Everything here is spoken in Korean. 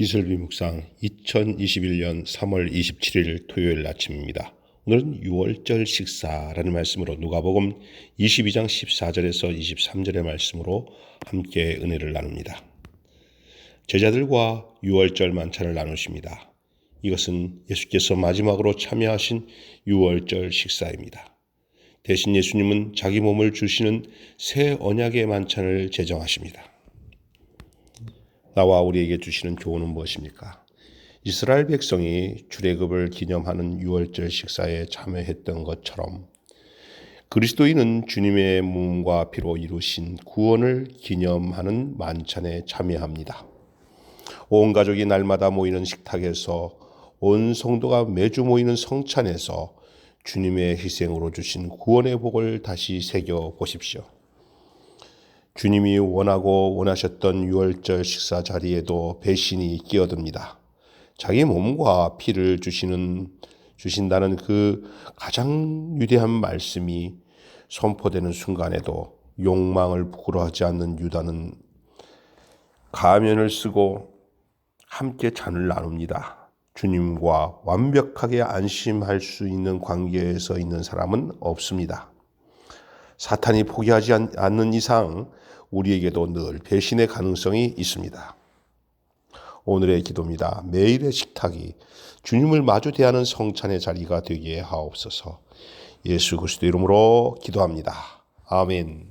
이슬비 묵상 2021년 3월 27일 토요일 아침입니다. 오늘은 6월절 식사라는 말씀으로 누가복음 22장 14절에서 23절의 말씀으로 함께 은혜를 나눕니다. 제자들과 6월절 만찬을 나누십니다. 이것은 예수께서 마지막으로 참여하신 6월절 식사입니다. 대신 예수님은 자기 몸을 주시는 새 언약의 만찬을 제정하십니다. 나와 우리에게 주시는 교훈은 무엇입니까? 이스라엘 백성이 출애굽을 기념하는 유월절 식사에 참여했던 것처럼 그리스도인은 주님의 몸과 피로 이루신 구원을 기념하는 만찬에 참여합니다. 온 가족이 날마다 모이는 식탁에서 온 성도가 매주 모이는 성찬에서 주님의 희생으로 주신 구원의 복을 다시 새겨 보십시오. 주님이 원하고 원하셨던 유월절 식사 자리에도 배신이 끼어듭니다. 자기 몸과 피를 주시는 주신다는 그 가장 위대한 말씀이 선포되는 순간에도 욕망을 부끄러워하지 않는 유다는 가면을 쓰고 함께 잔을 나눕니다. 주님과 완벽하게 안심할 수 있는 관계에서 있는 사람은 없습니다. 사탄이 포기하지 않는 이상 우리에게도 늘 배신의 가능성이 있습니다. 오늘의 기도입니다. 매일의 식탁이 주님을 마주 대하는 성찬의 자리가 되게 하옵소서. 예수 그리스도 이름으로 기도합니다. 아멘.